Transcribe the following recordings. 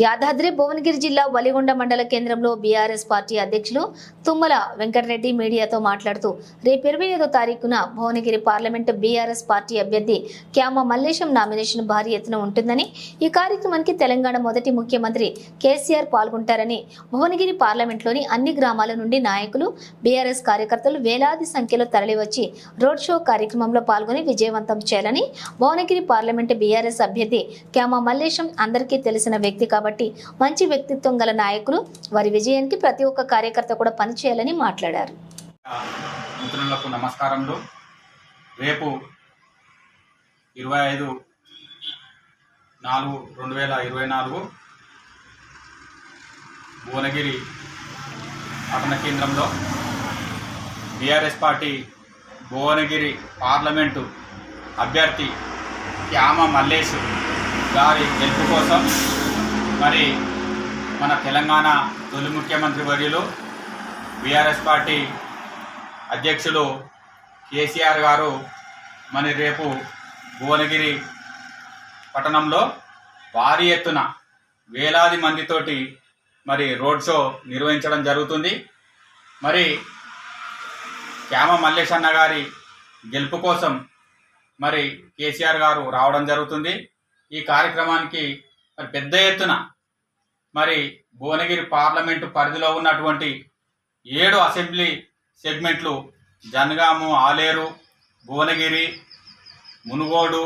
యాదాద్రి భువనగిరి జిల్లా వలిగొండ మండల కేంద్రంలో బీఆర్ఎస్ పార్టీ అధ్యక్షులు తుమ్మల వెంకటరెడ్డి మీడియాతో మాట్లాడుతూ రేపు ఇరవై ఐదో తారీఖున భువనగిరి పార్లమెంటు బీఆర్ఎస్ పార్టీ అభ్యర్థి క్యామ మల్లేశం నామినేషన్ భారీ ఎత్తున ఉంటుందని ఈ కార్యక్రమానికి తెలంగాణ మొదటి ముఖ్యమంత్రి కేసీఆర్ పాల్గొంటారని భువనగిరి పార్లమెంట్లోని అన్ని గ్రామాల నుండి నాయకులు బీఆర్ఎస్ కార్యకర్తలు వేలాది సంఖ్యలో తరలివచ్చి రోడ్ షో కార్యక్రమంలో పాల్గొని విజయవంతం చేయాలని భువనగిరి పార్లమెంటు బీఆర్ఎస్ అభ్యర్థి క్యామ మల్లేశం అందరికీ తెలిసిన వ్యక్తి కాబట్టి మంచి వ్యక్తిత్వం గల నాయకులు వారి విజయానికి ప్రతి ఒక్క కార్యకర్త కూడా పనిచేయాలని మాట్లాడారు. మిత్రులకు నమస్కారములు. రేపు ఇరవై ఐదు నాలుగు రెండు వేల ఇరవై నాలుగు భువనగిరి పట్టణ కేంద్రంలో బీఆర్ఎస్ పార్టీ భువనగిరి పార్లమెంటు అభ్యర్థి క్యామ మల్లేష్ గారి గెలుపు కోసం మరి మన తెలంగాణ తొలి ముఖ్యమంత్రి వర్యులు బీఆర్ఎస్ పార్టీ అధ్యక్షులు కేసీఆర్ గారు మరి రేపు భువనగిరి పట్టణంలో భారీ ఎత్తున వేలాది మందితోటి మరి రోడ్ షో నిర్వహించడం జరుగుతుంది. మరి క్యామ మల్లేశన్న గారి గెలుపు కోసం మరి కేసీఆర్ గారు రావడం జరుగుతుంది. ఈ కార్యక్రమానికి మరి పెద్ద ఎత్తున మరి భువనగిరి పార్లమెంటు పరిధిలో ఉన్నటువంటి ఏడు అసెంబ్లీ సెగ్మెంట్లు జనగాము ఆలేరు భువనగిరి మునుగోడు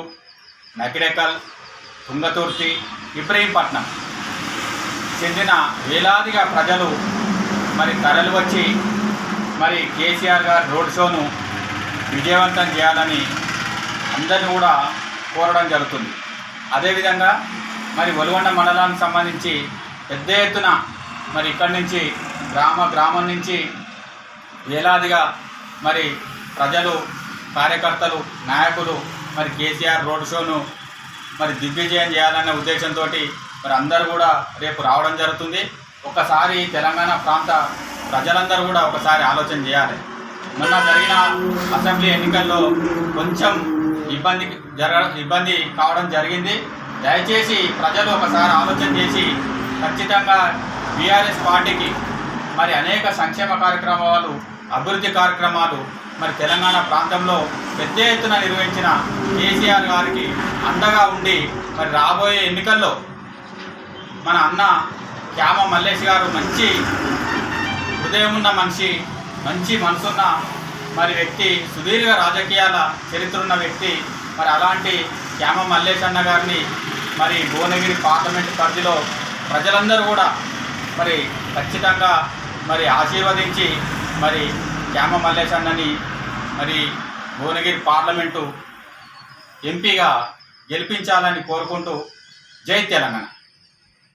నకిడెకల్ తుంగతుర్తి ఇబ్రహీంపట్నం చెందిన వేలాదిగా ప్రజలు మరి తరలి వచ్చి మరి కేసీఆర్ గారి రోడ్ షోను విజయవంతం చేయాలని అందరిని కూడా కోరడం జరుగుతుంది. అదేవిధంగా మరి ఒలుగొండ మండలానికి సంబంధించి పెద్ద ఎత్తున మరి ఇక్కడి నుంచి గ్రామ గ్రామం నుంచి వేలాదిగా మరి ప్రజలు కార్యకర్తలు నాయకులు మరి కేసీఆర్ రోడ్ షోను మరి దిగ్విజయం చేయాలనే ఉద్దేశంతో మరి అందరూ కూడా రేపు రావడం జరుగుతుంది. ఒకసారి తెలంగాణ ప్రాంత ప్రజలందరూ కూడా ఒకసారి ఆలోచన చేయాలి. మొన్న జరిగిన అసెంబ్లీ ఎన్నికల్లో కొంచెం ఇబ్బంది జరగ ఇబ్బంది కావడం జరిగింది. దయచేసి ప్రజలు ఒకసారి ఆలోచన చేసి ఖచ్చితంగా బీఆర్ఎస్ పార్టీకి మరి అనేక సంక్షేమ కార్యక్రమాలు అభివృద్ధి కార్యక్రమాలు మరి తెలంగాణ ప్రాంతంలో పెద్ద ఎత్తున నిర్వహించిన కేసీఆర్ గారికి అండగా ఉండి మరి రాబోయే ఎన్నికల్లో మన అన్న క్యామ మల్లేష్ గారు మంచి హృదయం ఉన్న మనిషి మంచి మనసున్న మరి వ్యక్తి సుదీర్ఘ రాజకీయాల చరిత్ర ఉన్న వ్యక్తి. మరి అలాంటి క్యామ మల్లేష్ అన్న గారిని మరి భువనగిరి పార్లమెంట్ పరిధిలో ప్రజలందరూ కూడా మరి ఖచ్చితంగా మరి ఆశీర్వదించి మరి క్యామ మల్లేష్ అన్నని మరి భువనగిరి పార్లమెంటు ఎంపీగా గెలిపించాలని కోరుకుంటూ జై తెలంగాణ.